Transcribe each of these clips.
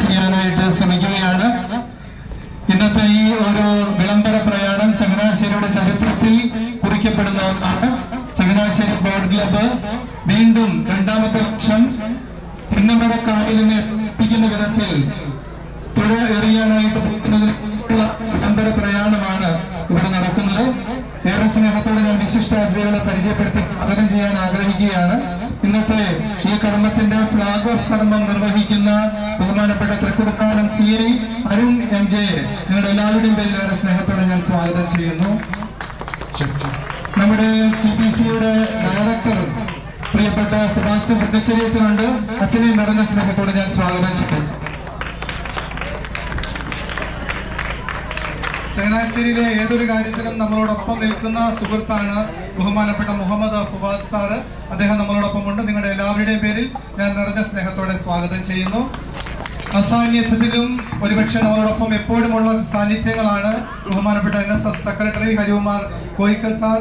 ചെയ്യാനായിട്ട് ശ്രമിക്കുകയാണ്. ഇന്നത്തെ ഈ ഒരു വിളംബര പ്രയാണം ചങ്ങനാശ്ശേരിയുടെ ചരിത്രത്തിൽ കുറിക്കപ്പെടുന്ന ഒന്നാണ്. ചങ്ങനാശ്ശേരി ബോർഡ് ക്ലബ്ബ് വീണ്ടും രണ്ടാമത്തെ വർഷം പിന്നമടക്കായലിനെ എത്തിക്കുന്ന വിധത്തിൽ പുഴ എറിയാനായിട്ട് പോകുന്നതിനുള്ള വിളംബര പ്രയാണമാണ് ഇവിടെ നടക്കുന്നത്. ഏറെ സ്നേഹത്തോടെ ഞാൻ വിശിഷ്ട അതിഥികളെ പരിചയപ്പെടുത്തി സ്വാഗതം ചെയ്യാൻ ആഗ്രഹിക്കുകയാണ്. ഇന്നത്തെ ഈ കർമ്മത്തിന്റെ ഫ്ലാഗ് ഓഫ് കർമ്മം നിർവഹിക്കുന്ന ബഹുമാനപ്പെട്ട Thrikkudakkalam C I Arun M J. നിങ്ങളുടെ എല്ലാവരുടെയും പേരിലേറെ സ്നേഹത്തോടെ ഞാൻ സ്വാഗതം ചെയ്യുന്നു. നമ്മുടെ സി പി സിയുടെ ഡയറക്ടർ പ്രിയപ്പെട്ട സെബാസ്റ്റ്യൻ ബ്രിട്ടശ്ശേരിയച്ചനുണ്ട് അച്ഛനെ നിറഞ്ഞ സ്നേഹത്തോടെ ഞാൻ സ്വാഗതം ചെയ്യുന്നു. ചങ്ങനാശ്ശേരിയിലെ ഏതൊരു കാര്യത്തിലും നമ്മളോടൊപ്പം നിൽക്കുന്ന സുഹൃത്താണ് ബഹുമാനപ്പെട്ട മുഹമ്മദ് ഫുവാദ് സാറ് അദ്ദേഹം നമ്മളോടൊപ്പം ഉണ്ട്. നിങ്ങളുടെ എല്ലാവരുടെയും പേരിൽ ഞാൻ നിറഞ്ഞ സ്നേഹത്തോടെ സ്വാഗതം ചെയ്യുന്നു. അസാന്നിധ്യത്തിലും ഒരുപക്ഷെ നമ്മളോടൊപ്പം എപ്പോഴുമുള്ള സാന്നിധ്യങ്ങളാണ് ബഹുമാനപ്പെട്ട N S S secretary Harikumar Koickal sir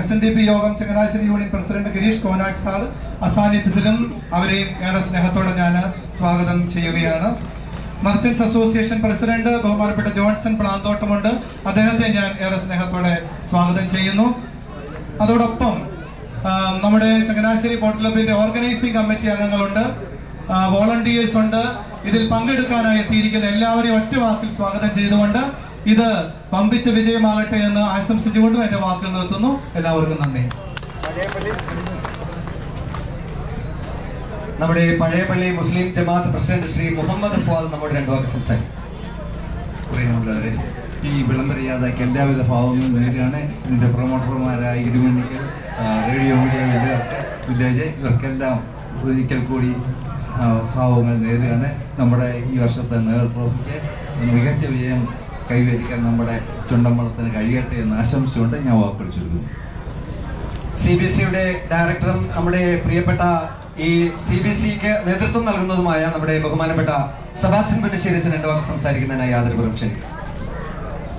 S N D P Yogam Changanassery union president Gireesh Konad sir. അസാന്നിധ്യത്തിലും അവരെയും ഏറെ സ്നേഹത്തോടെ ഞാൻ സ്വാഗതം ചെയ്യുകയാണ്. മർച്ചൻസ് അസോസിയേഷൻ പ്രസിഡന്റ് ബഹുമാനപ്പെട്ട ജോൺസൺ പ്ലാന്തോട്ടമുണ്ട്. അദ്ദേഹത്തെ ഞാൻ ഏറെ സ്നേഹത്തോടെ സ്വാഗതം ചെയ്യുന്നു. അതോടൊപ്പം നമ്മുടെ ചങ്ങനാശ്ശേരി ബോട്ട് ക്ലബിന്റെ ഓർഗനൈസിംഗ് കമ്മിറ്റി അംഗങ്ങളുണ്ട് വോളണ്ടിയേഴ്സ് ഉണ്ട്. ഇതിൽ പങ്കെടുക്കാനായി എത്തിയിരിക്കുന്ന എല്ലാവരെയും ഒറ്റ വാക്കിൽ സ്വാഗതം ചെയ്തുകൊണ്ട് ഇത് പമ്പിച്ച വിജയമാകട്ടെ എന്ന് ആശംസിച്ചുകൊണ്ടും എന്റെ വാക്കുകൾ നിർത്തുന്നു. എല്ലാവർക്കും നന്ദി. നമ്മുടെ പഴയപള്ളി മുസ്ലിം ജമാഅത്ത് പ്രസിഡന്റ് ശ്രീ മുഹമ്മദ് ഫുവാദ് നമ്മുടെ രണ്ടു വാക്ക് സംസാരിക്കും. ഈ വിളംബരയാതയ്ക്ക് എല്ലാവിധ ഭാവങ്ങളും നേരിടുകയാണ് ഇതിന്റെ പ്രൊമോട്ടർമാരായ Irumanikkal radio media village village ഇവർക്കെല്ലാം ഒരിക്കൽ കൂടി ഭാവങ്ങൾ നേരുകയാണ് നമ്മുടെ ഈ വർഷത്തെ നേർ ട്രോഫിക്ക് മികച്ച വിജയം കൈവരിക്കാൻ നമ്മുടെ ചുണ്ടമ്പളത്തിന് കഴിയട്ടെ എന്ന് ആശംസിച്ചുകൊണ്ട് ഞാൻ വാക്കുപിടിച്ചിരിക്കുന്നു സി ബി സിയുടെ ഡയറക്ടറും നമ്മുടെ പ്രിയപ്പെട്ട ഈ സി ബി സിക്ക് നേതൃത്വം നൽകുന്നതുമായ നമ്മുടെ ബഹുമാനപ്പെട്ട സെബാസ്റ്റ്യൻ രണ്ടു വാക്ക് സംസാരിക്കുന്നതിനായി യാതൊരു ക്ഷണിക്കും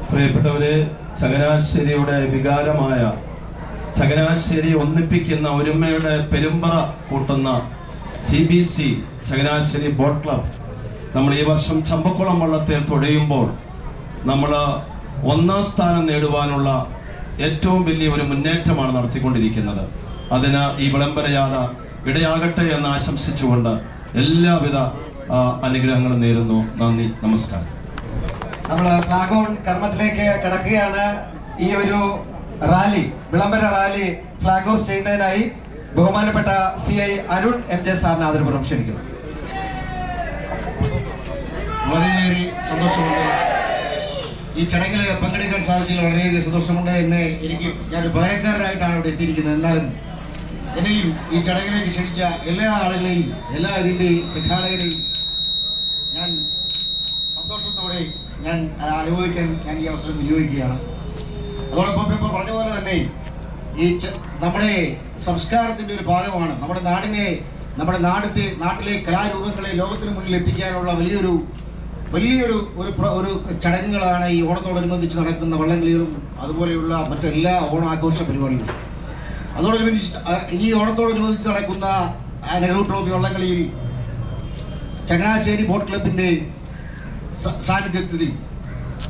പ്രിയപ്പെട്ടവരെ ചങ്ങനാശ്ശേരിയുടെ വികാരമായ ചങ്ങനാശ്ശേരി ഒന്നിപ്പിക്കുന്ന ഒരുമയുടെ പെരുമ്പറ കൂട്ടുന്ന C B C Changanassery boat club നമ്മൾ ഈ വർഷം ചമ്പക്കുളം വള്ളത്തിൽ തുഴയുമ്പോൾ നമ്മൾ ഒന്നാം സ്ഥാനം നേടുവാനുള്ള ഏറ്റവും വലിയ ഒരു മുന്നേറ്റമാണ് നടത്തിക്കൊണ്ടിരിക്കുന്നത്. അതിന് ഈ വിളംബരയാത ഇടയാകട്ടെ എന്ന് ആശംസിച്ചുകൊണ്ട് എല്ലാവിധ അനുഗ്രഹങ്ങളും നേരുന്നു. നന്ദി നമസ്കാരം. നമ്മൾ ഫ്ലാഗോൺ കർമ്മത്തിലേക്ക് കിടക്കുകയാണ്. ഈ ഒരു റാലി വിളംബര റാലി ഫ്ലാഗ് ഓഫ് ചെയ്യുന്നതിനായി ബഹുമാനപ്പെട്ട C I Arun M J സാറിന് ആദരപൂർവം ക്ഷണിക്കുന്നു. വളരെയേറെ സന്തോഷമുണ്ട്. ഈ ചടങ്ങിൽ പങ്കെടുക്കാൻ സാധിച്ചതിൽ വളരെയേറെ സന്തോഷമുണ്ട് എന്നെ എനിക്ക് ഞാൻ ഭയക്കാരനായിട്ടാണ് ഇവിടെ എത്തിയിരിക്കുന്നത്. എന്നാലും എന്നെയും ഈ ചടങ്ങിലേക്ക് ക്ഷണിച്ച എല്ലാ ആളുകളെയും എല്ലാ ഇതിന്റെയും സംഘാടകരെയും ഞാൻ സന്തോഷത്തോടെ ഞാൻ അനുഭവിക്കാൻ ഞാൻ ഈ അവസരം വിനിയോഗിക്കുകയാണ്. അതോടൊപ്പം ഇപ്പോൾ പറഞ്ഞ പോലെ തന്നെ ഈ നമ്മുടെ സംസ്കാരത്തിന്റെ ഒരു ഭാഗമാണ്. നമ്മുടെ നാടിനെ നമ്മുടെ നാടിന്റെ നാട്ടിലെ കലാരൂപങ്ങളെ ലോകത്തിന് മുന്നിൽ എത്തിക്കാനുള്ള വലിയൊരു വലിയൊരു ഒരു ഒരു ചടങ്ങുകളാണ് ഈ ഓണത്തോടനുബന്ധിച്ച് നടക്കുന്ന വള്ളംകളികളും അതുപോലെയുള്ള മറ്റെല്ലാ ഓണാഘോഷ പരിപാടികളും. അതോടനുബന്ധിച്ച് ഈ ഓണത്തോടനുബന്ധിച്ച് നടക്കുന്ന നെഹ്റു ട്രോഫി വള്ളംകളിയിൽ ചങ്ങനാശ്ശേരി ബോട്ട് ക്ലബിന്റെ സാന്നിധ്യത്തിൽ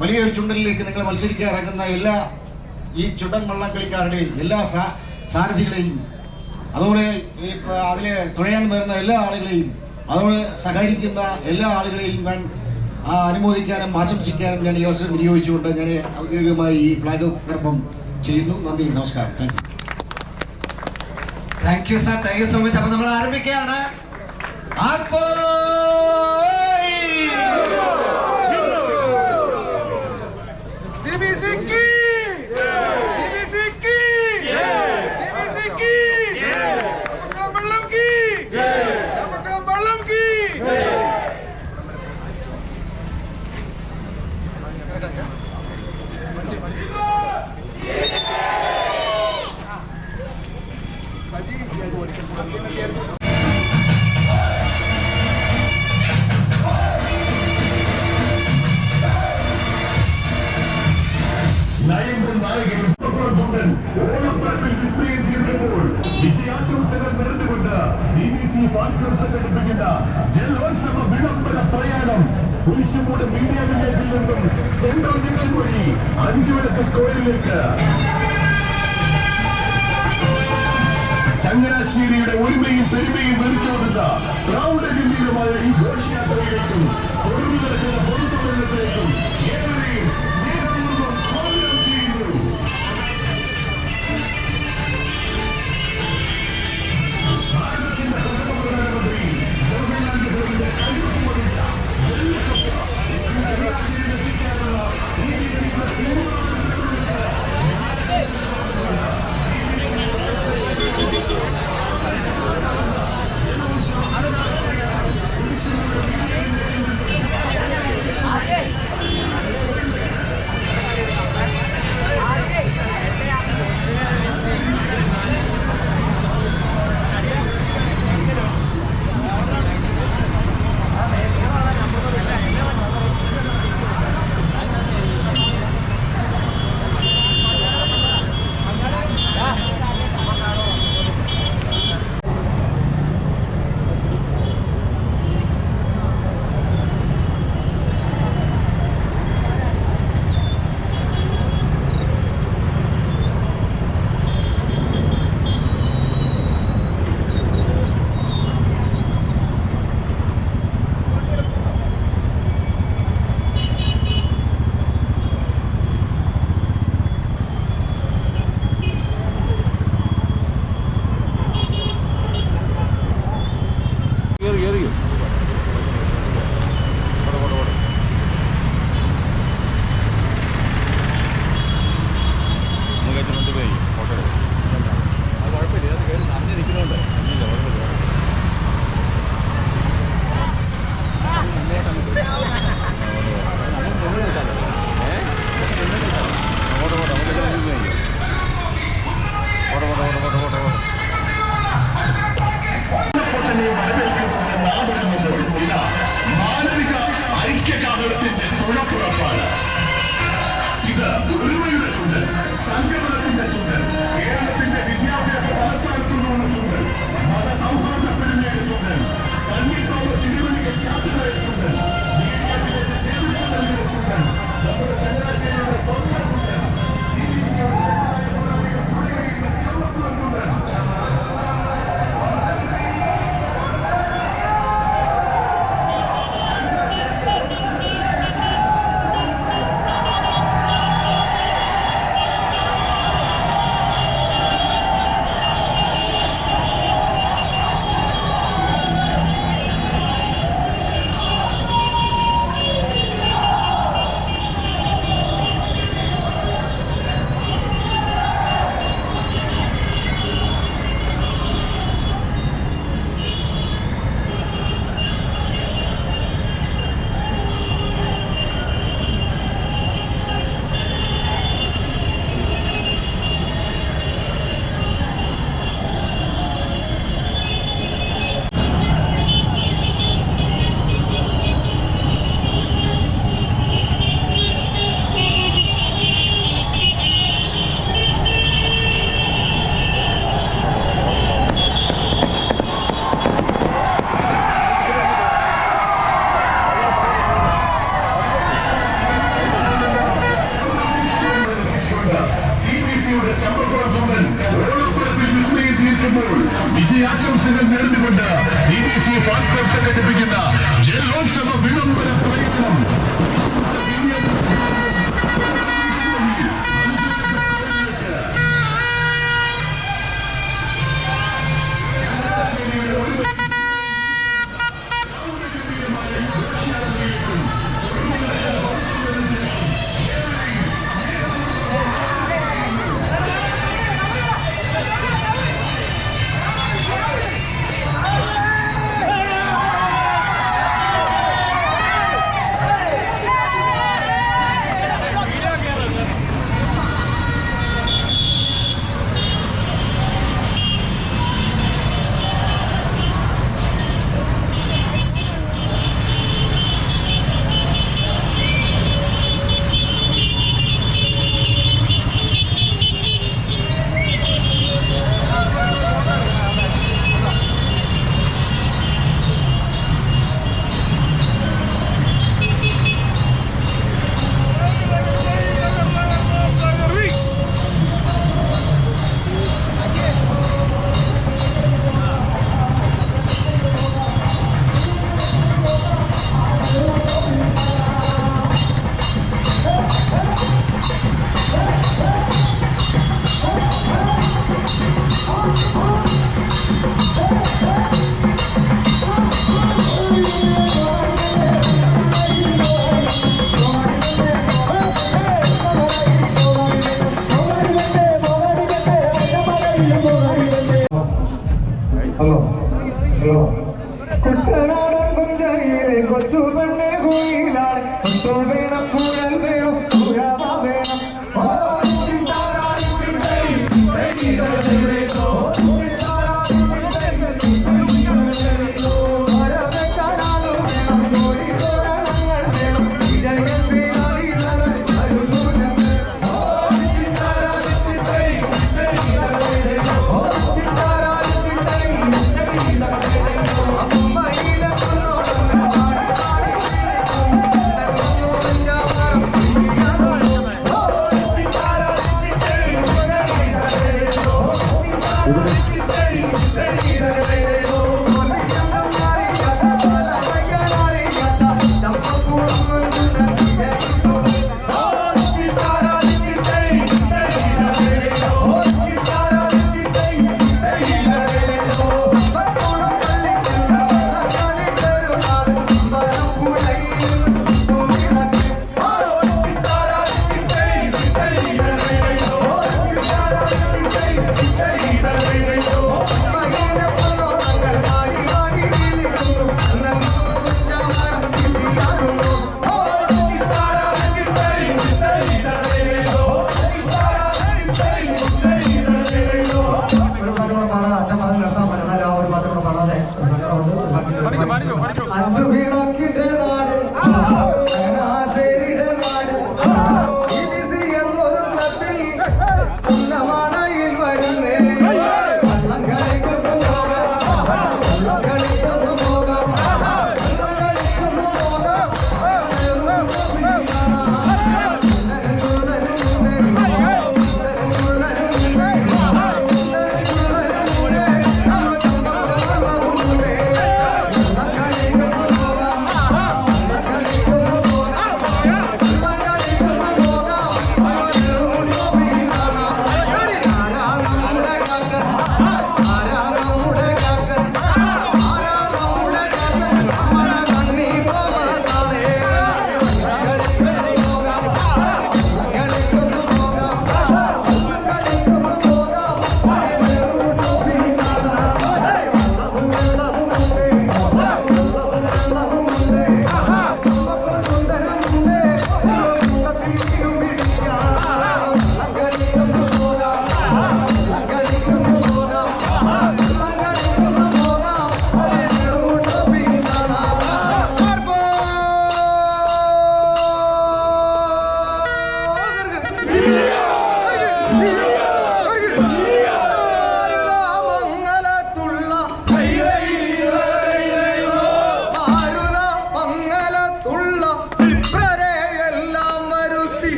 വലിയൊരു ചുണ്ടലിലേക്ക് നിങ്ങൾ മത്സരിക്കാൻ ഇറങ്ങുന്ന എല്ലാ ഈ ചുണ്ടൻ വള്ളം കളിക്കാരുടെയും എല്ലാ സാരഥികളെയും അതോടെ ഈ അതിലെ തുഴയാൻ വരുന്ന എല്ലാ ആളുകളെയും അതോടെ സഹകരിക്കുന്ന എല്ലാ ആളുകളെയും ഞാൻ അനുമോദിക്കാനും ആശംസിക്കാനും ഞാൻ ഈ അവസരം വിനിയോഗിച്ചുകൊണ്ട് ഞാൻ ഔദ്യോഗികമായി ഈ ഫ്ലാഗ് കർമ്മം ചെയ്യുന്നു. നന്ദി നമസ്കാരം. Thank you thank you sir thank you so much അപ്പൊ നമ്മൾ ആരംഭിക്കുകയാണ്. ആർപ്പോ പാർശ്വം സംഘടിപ്പിക്കുന്ന ജലോത്സവ വിളംബര പ്രയാണം കുരിശുമൂട് മീഡിയ വില്ലേജിൽ നിന്നും സെൻട്രൽ ജംഗ്ഷൻ വഴി അഞ്ചു വിളക്ക് സ്കോറിലേക്ക് ചങ്ങനാശ്ശേരിയുടെ ഒരുമയും പെരുമയും വിളിച്ചോടുന്ന പ്രൗഢഗംഭീരമായ ഈ ഘോഷയാത്രയിലേക്കും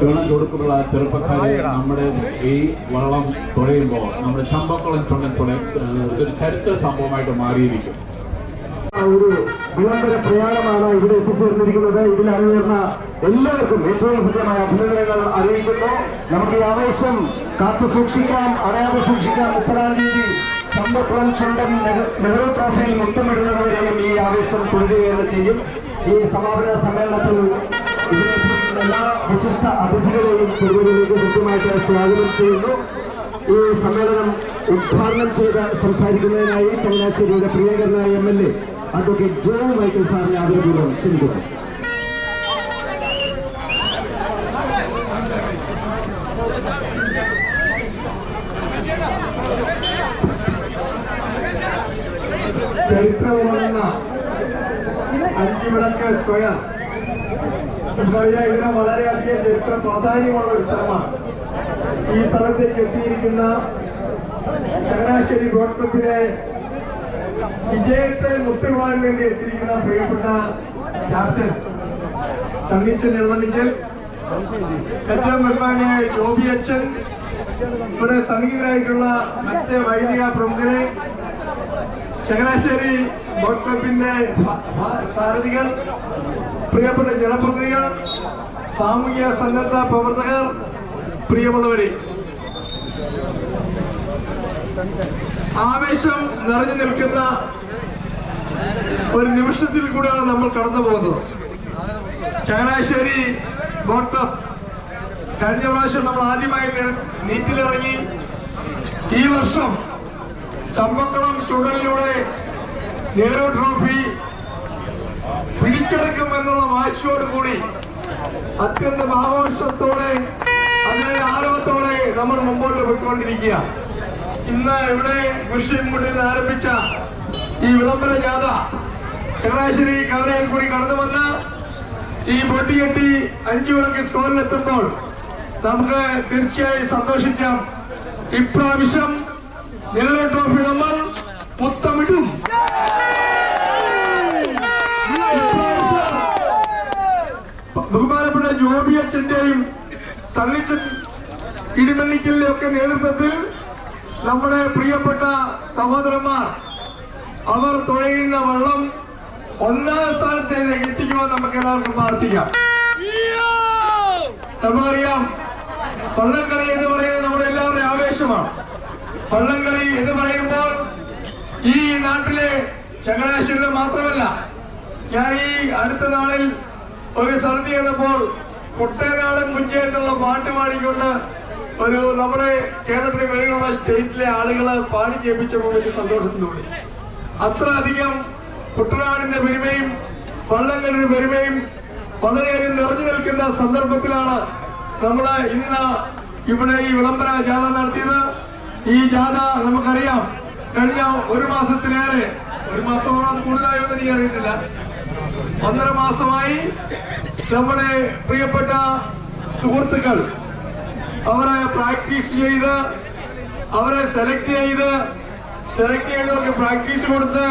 ചുണം ആ ചെറുപ്പക്കാരെ നമ്മുടെ ഈ വള്ളം തുഴയുമ്പോൾ നമ്മുടെ ചമ്പക്കുളം ചുണ്ടൻ തുഴ ഇതൊരു ചരിത്ര സംഭവമായിട്ട് മാറിയിരിക്കും. ഒരു വിളംബര പ്രയാണമാണ് ഇവിടെ എത്തിച്ചേർന്നിരിക്കുന്നത്. ഇതിൽ അണിനേർന്ന എല്ലാവർക്കും ഏറ്റവും ഹൃദ്യമായ അഭിനന്ദനങ്ങൾ അറിയിക്കുന്നു. നമുക്ക് ഈ ആവേശം കാത്തു സൂക്ഷിക്കാം അറിയാതെ സൂക്ഷിക്കാം. മുപ്പതാം തീയതി സമ്പക്കുളം ചുണ്ടൻ നെഹ്- നെഹ്റു ട്രോഫിയിൽ മുത്തമിടുന്നതുവരെയും ഈ ആവേശം തുടരുകയാണ് ചെയ്യും. ഈ സമാപന സമ്മേളനത്തിൽ ഇതിനെ എല്ലാ വിശിഷ്ട അതിഥികളെയും പെരുവിലേക്ക് കൃത്യമായിട്ട് സ്വാഗതം ചെയ്യുന്നു. ഈ സമ്മേളനം ഉദ്ഘാടനം ചെയ്ത് സംസാരിക്കുന്നതിനായി ചങ്ങനാശ്ശേരിയുടെ പ്രിയകരനായ M L A advocate Jo Michael സാറിനെ ആദരപൂർവം ക്ഷണിക്കുന്നു. ചരിത്രമുണ്ടെന്ന അഞ്ചുവിളക്ക് സ്ക്വയർ ഇതിന് വളരെയധികം ചരിത്ര പ്രാധാന്യമുള്ള ഒരു സ്ഥലമാണ്. ഈ സ്ഥലത്തേക്ക് എത്തിയിരിക്കുന്ന ചങ്ങനാശ്ശേരി ബോട്ട് വിജയത്തെ മുത്തുവാൻ വേണ്ടി എത്തിയിരിക്കുന്ന പ്രിയപ്പെട്ട ക്യാപ്റ്റൻ തണ്ണിച്ചൻ എളമണിക്കൽ ഏറ്റവും ബഹുമാനിയായ ജോബി അച്ഛൻ ഇവിടെ സംഗീതരായിട്ടുള്ള മറ്റ് വൈദിക പ്രമുഖരെ ചങ്ങനാശ്ശേരി ബോട്ട് പിന്നെ സാരഥികൾ പ്രിയപ്പെട്ട ജനപ്രതിനിധികൾ സാമൂഹ്യ സന്നദ്ധ പ്രവർത്തകർ പ്രിയമുള്ളവരെ. ആവേശം നിറഞ്ഞു നിൽക്കുന്ന ഒരു നിമിഷത്തിൽ കൂടെയാണ് നമ്മൾ കടന്നു പോകുന്നത്. ചങ്ങനാശ്ശേരി ഡോക്ടർ കഴിഞ്ഞ പ്രാവശ്യം നമ്മൾ ആദ്യമായി നീറ്റിലിറങ്ങി. ഈ വർഷം ചമ്പക്കുളം ചുടലിലൂടെ നെഹ്റു ട്രോഫി പിടിച്ചെടുക്കുമെന്നുള്ള വാശിയോട് കൂടി അത്യന്തം ആഘോഷത്തോടെ അതിന്റെ ആരവത്തോടെ നമ്മൾ മുമ്പോട്ട് പോയിക്കൊണ്ടിരിക്കുക. ഇന്ന് ഇവിടെ കൃഷിമുട്ടിൽ നിന്ന് ആരംഭിച്ച ഈ വിളംബര ജാഥ ചങ്ങനാശ്ശേരി കവലയിൽ കൂടി കടന്നു വന്ന് ഈ പൊട്ടിക്കെട്ടി അഞ്ചു വിളക്ക് സ്കോറിലെത്തുമ്പോൾ നമുക്ക് തീർച്ചയായും സന്തോഷിക്കാം. ഇപ്രാവശ്യം നെഹ്റു ട്രോഫി നമ്മൾ മുത്തമിടും ബഹുമാനപ്പെട്ട ജോബി അച്ഛന്റെയും സണ്ണിച്ചൻ ഇടിമണ്ണിക്കലിന്റെ ഒക്കെ നേതൃത്വത്തിൽ നമ്മുടെ പ്രിയപ്പെട്ട സഹോദരന്മാർ അവർ തുഴയുന്ന വെള്ളം ഒന്നാം സ്ഥാനത്തേക്ക് എത്തിക്കുവാൻ നമുക്ക് എല്ലാവർക്കും പ്രാർത്ഥിക്കാം. നമുക്കറിയാം വള്ളംകളി എന്ന് പറയുന്നത് നമ്മുടെ എല്ലാവരുടെയും ആവേശമാണ്. വള്ളംകളി എന്ന് പറയുമ്പോൾ ഈ നാട്ടിലെ ചങ്ങനാശ്ശേരിയിൽ മാത്രമല്ല ഞാൻ ഈ അടുത്ത നാളിൽ ഒരു സന്ധി ചെയ്തപ്പോൾ കുട്ടനാടൻ മുഞ്ച എന്നുള്ള പാട്ട് പാടിക്കൊണ്ട് ഒരു നമ്മുടെ കേരളത്തിന് വെളിയിലുള്ള സ്റ്റേറ്റിലെ ആളുകളെ പാടി ജയിപ്പിച്ചപ്പോൾ വലിയ സന്തോഷം തോന്നി. അത്ര അധികം കുട്ടനാടിന്റെ പെരുമയും വള്ളങ്ങളുടെ പെരുമയും വളരെയധികം നിറഞ്ഞു നിൽക്കുന്ന സന്ദർഭത്തിലാണ് നമ്മൾ ഇന്ന് ഇവിടെ ഈ വിളംബര ജാഥ നടത്തിയത്. ഈ ജാഥ നമുക്കറിയാം. കഴിഞ്ഞ ഒരു മാസത്തിലേറെ ഒരു മാസമാണോ കൂടുതലായോ എന്ന് എനിക്കറിയത്തില്ല. ഒന്നര മാസമായി നമ്മുടെ പ്രിയപ്പെട്ട സുഹൃത്തുക്കൾ അവരെ പ്രാക്ടീസ് ചെയ്ത് അവരെ സെലക്ട് ചെയ്ത് സെലക്ട് ചെയ്തവർക്ക് പ്രാക്ടീസ് കൊടുത്ത്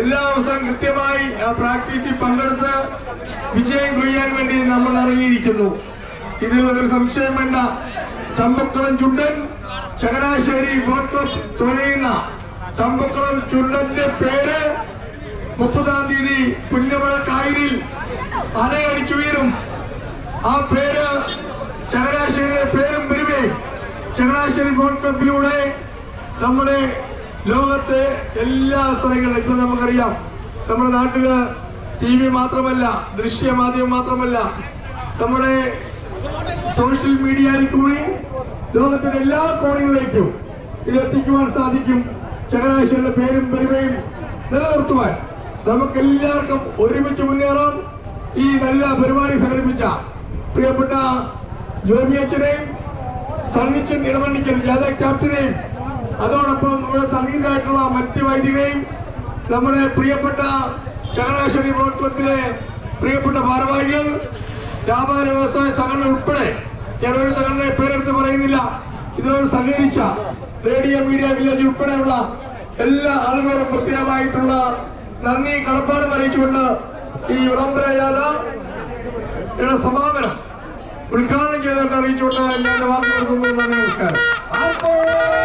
എല്ലാ ദിവസവും കൃത്യമായി ആ പ്രാക്ടീസിൽ പങ്കെടുത്ത് വിജയം കൊയ്യാൻ വേണ്ടി നമ്മൾ ഇറങ്ങിയിരിക്കുന്നു. ഇതിൽ ഒരു സംശയം വേണ്ട. ചമ്പക്കുളം ചുണ്ടൻ ചങ്ങനാശ്ശേരി വോട്ട് തുഴയുന്ന ചമ്പക്കുളം ചുണ്ടന്റെ പേര് മുപ്പതാം തീയതി പുന്നമഴ കായലിൽ അലയടിച്ചുയരും ആ പേര് ചങ്ങനാശ്ശേരിയുടെ പേരും വരുമേ. ചങ്ങനാശ്ശേരി ബോട്ട് നമ്മുടെ ലോകത്തെ എല്ലാ സ്ഥലങ്ങളിലും ഇപ്പൊ നമുക്കറിയാം. നമ്മുടെ നാട്ടിൽ ടി വി മാത്രമല്ല ദൃശ്യമാധ്യമം മാത്രമല്ല നമ്മുടെ സോഷ്യൽ മീഡിയയിൽ കൂടി ലോകത്തിന്റെ എല്ലാ കോണുകളിലേക്കും ഇത് എത്തിക്കുവാൻ സാധിക്കും. ചങ്ങനാശ്ശേരിയുടെ പേരും പെരുമയും നിലനിർത്തുവാൻ നമുക്ക് എല്ലാവർക്കും ഒരുമിച്ച് മുന്നേറാം. ഈ നല്ല പരിപാടി സംഘടിപ്പിച്ച പ്രിയപ്പെട്ട ജോബി അച്ഛനെയും സണ്ണിച്ചൻ ഇടമണ്ണിക്കൽ ജാഥ ക്യാപ്റ്റനെയും അതോടൊപ്പം നമ്മുടെ സംഗീതമായിട്ടുള്ള മറ്റ് വൈദികരെയും നമ്മുടെ പ്രിയപ്പെട്ട ചങ്ങനാശ്ശേരി പ്രവർത്തനത്തിലെ പ്രിയപ്പെട്ട ഭാരവാഹികൾ വ്യാപാര വ്യവസായ സംഘടന ഉൾപ്പെടെ ഞാൻ ഒരു ഇതിനോട് സഹകരിച്ച റേഡിയോ മീഡിയ വില്ലേജ് ഉൾപ്പെടെയുള്ള എല്ലാ ആളുകളോടും പ്രത്യേകമായിട്ടുള്ള നന്ദി കടപ്പാടും അറിയിച്ചുകൊണ്ട് ഈ വിളംബര ഇവിടെ സമാപനം ഉദ്ഘാടനം ചെയ്തുകൊണ്ട് അറിയിച്ചുകൊണ്ട് ഞാൻ വാക്ക് നിർത്തുന്നു നന്ദി നമസ്കാരം.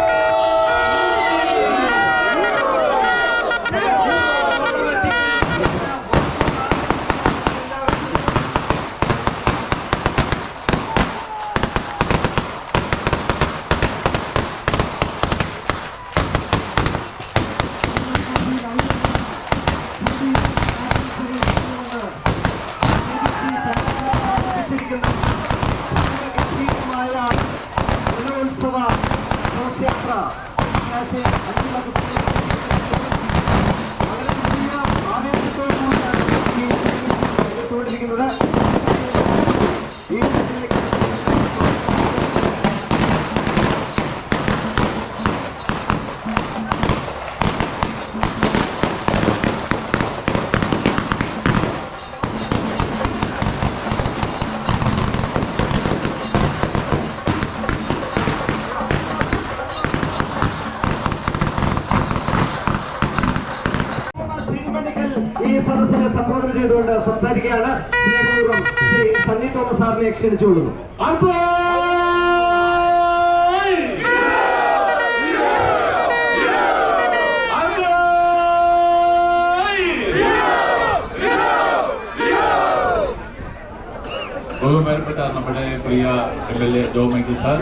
ബഹുമാനപ്പെട്ട നമ്മുടെ പ്രിയ M L A Jo Michael sir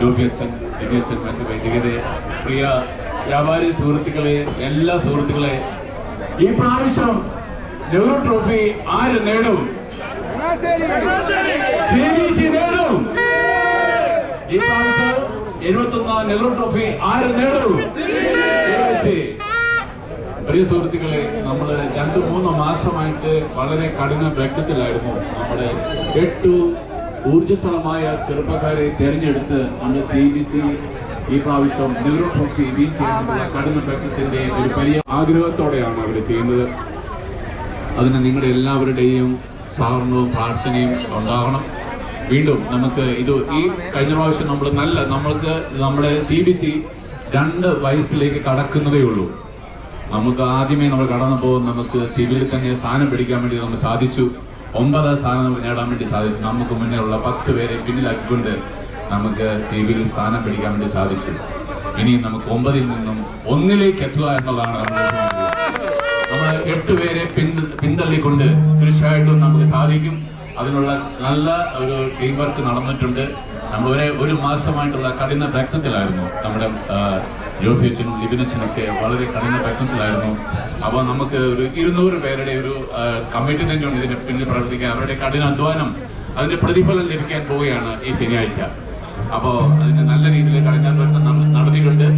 Joby അച്ഛൻ രവി അച്ഛൻ മറ്റ് വൈദികരെ പ്രിയ വ്യാപാരി സുഹൃത്തുക്കളെ എല്ലാ സുഹൃത്തുക്കളെ ഈ പ്രാവശ്യം നെഹ്റു ട്രോഫി ആര് നേടും നേടും ഈ പ്രാവശ്യം എഴുപത്തൊന്നാം നെഹ്റു ട്രോഫി ആര് നേടും. പ്രിയ സുഹൃത്തുക്കളെ നമ്മൾ രണ്ട് മൂന്ന് മാസമായിട്ട് വളരെ കഠിന പ്രയത്നത്തിലായിരുന്നു നമ്മുടെ എട്ടു ഊർജസ്വലമായ ചെറുപ്പക്കാരെ തിരഞ്ഞെടുത്ത് നമ്മുടെ സി ബി സി ഈ പ്രാവശ്യം നെഹ്റു ട്രോഫി ചെയ്യാനുള്ള കഠിന പ്രയത്നത്തിന്റെ ഒരു വലിയ ആഗ്രഹത്തോടെയാണ് അവർ ചെയ്യുന്നത്. അതിന് നിങ്ങളുടെ എല്ലാവരുടെയും സഹകരണവും പ്രാർത്ഥനയും ഉണ്ടാകണം. വീണ്ടും നമുക്ക് ഇത് ഈ കഴിഞ്ഞ പ്രാവശ്യം നമ്മൾ നല്ല നമ്മൾക്ക് നമ്മുടെ സി ബി സി രണ്ട് വയസ്സിലേക്ക് കടക്കുന്നതേ ഉള്ളൂ. നമുക്ക് ആദ്യമേ നമ്മൾ കടന്നപ്പോൾ നമുക്ക് സിവിലിൽ തന്നെ സ്ഥാനം പിടിക്കാൻ വേണ്ടി നമുക്ക് സാധിച്ചു. ഒമ്പതാം സ്ഥാനം നമുക്ക് നേടാൻ വേണ്ടി സാധിച്ചു. നമുക്ക് മുന്നേ ഉള്ള പത്ത് പേരെ പിന്നിലാക്കിക്കൊണ്ട് നമുക്ക് സിവിലിൽ സ്ഥാനം പിടിക്കാൻ വേണ്ടി സാധിച്ചു. ഇനി നമുക്ക് ഒമ്പതിൽ നിന്നും ഒന്നിലേക്ക് എത്തുക എന്നുള്ളതാണ്. നമ്മൾ എട്ട് പേരെ പിന്ത പിന്തള്ളിക്കൊണ്ട് തീർച്ചയായിട്ടും നമുക്ക് സാധിക്കും. അതിനുള്ള നല്ല ഒരു ടീം വർക്ക് നടന്നിട്ടുണ്ട്. നമ്മൾ ഒരേ ഒരു മാസമായിട്ടുള്ള കഠിന പ്രയത്നത്തിലായിരുന്നു നമ്മുടെ ആ, ലിബിനച്ചനൊക്കെ വളരെ കഠിന പ്രയത്നത്തിലായിരുന്നു അപ്പോൾ നമുക്ക് ഒരു ഇരുന്നൂറ് പേരുടെ ഒരു കമ്മിറ്റി തന്നെയുണ്ട് ഇതിന് പിന്നിൽ പ്രവർത്തിക്കാൻ. അവരുടെ കഠിന അധ്വാനം അതിന്റെ പ്രതിഫലം ലഭിക്കാൻ പോവുകയാണ് ഈ ശനിയാഴ്ച. അപ്പോൾ അതിന് നല്ല രീതിയിൽ കഠിന പ്രയത്നം നടത്തിക്കൊണ്ട്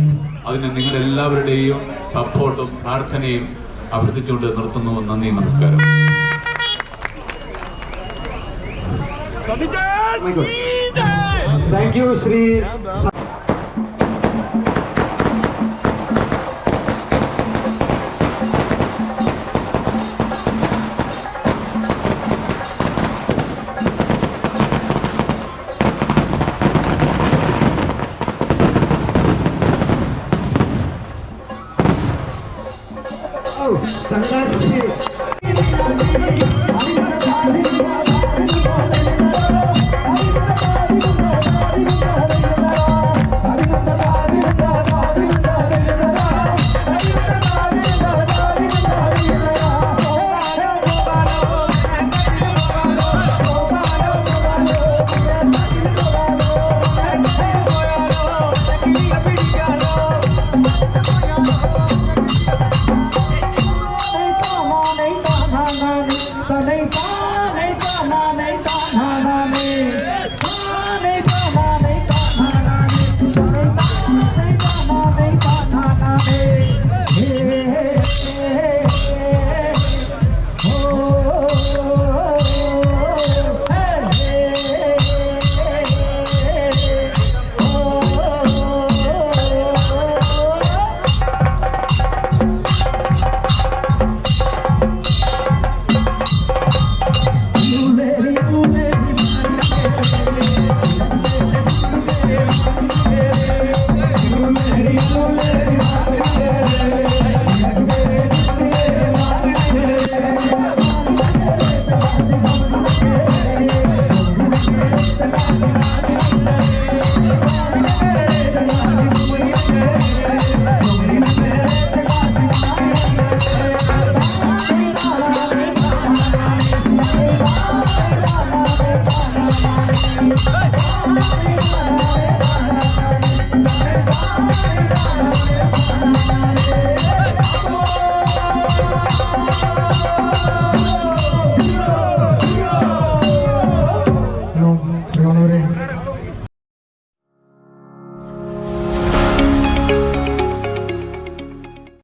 അതിന് നിങ്ങളെല്ലാവരുടെയും സപ്പോർട്ടും പ്രാർത്ഥനയും അഭ്യർത്ഥിച്ചുകൊണ്ട് നിർത്തുന്നു. നന്ദി നമസ്കാരം. Thank U Shri